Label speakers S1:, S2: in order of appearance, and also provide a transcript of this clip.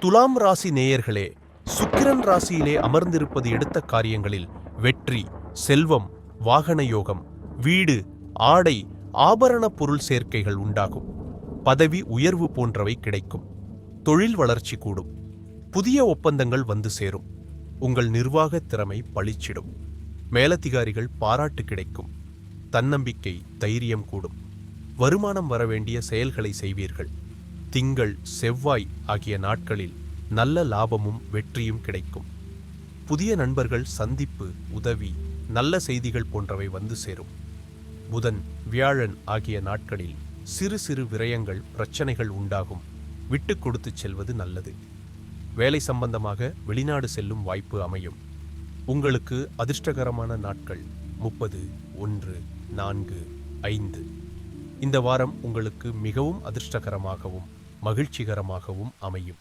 S1: துலாம் ராசி நேயர்களே சுக்கிரன் ராசியிலே அமர்ந்திருப்பது எடுத்த காரியங்களில் வெற்றி செல்வம் வாகன யோகம் வீடு ஆடை ஆபரண பொருள் சேர்க்கைகள் உண்டாகும். பதவி உயர்வு போன்றவை கிடைக்கும். தொழில் வளர்ச்சி கூடும். புதிய ஒப்பந்தங்கள் வந்து சேரும். உங்கள் நிர்வாக திறமை பளிச்சிடும். மேலதிகாரிகள் பாராட்டு கிடைக்கும். தன்னம்பிக்கை தைரியம் கூடும். வருமானம் வரவேண்டிய செயல்களை செய்வீர்கள். திங்கள் செவ்வாய் ஆகிய நாட்களில் நல்ல லாபமும் வெற்றியும் கிடைக்கும். புதிய நண்பர்கள் சந்திப்பு உதவி நல்ல செய்திகள் போன்றவை வந்து சேரும். புதன் வியாழன் ஆகிய நாட்களில் சிறு சிறு விரயங்கள் பிரச்சனைகள் உண்டாகும். விட்டு கொடுத்து செல்வது நல்லது. வேலை சம்பந்தமாக வெளிநாடு செல்லும் வாய்ப்பு அமையும். உங்களுக்கு அதிர்ஷ்டகரமான நாட்கள் முப்பது ஒன்று நான்கு ஐந்து. இந்த வாரம் உங்களுக்கு மிகவும் அதிர்ஷ்டகரமாகவும் மகிழ்ச்சிகரமாகவும் அமையும்.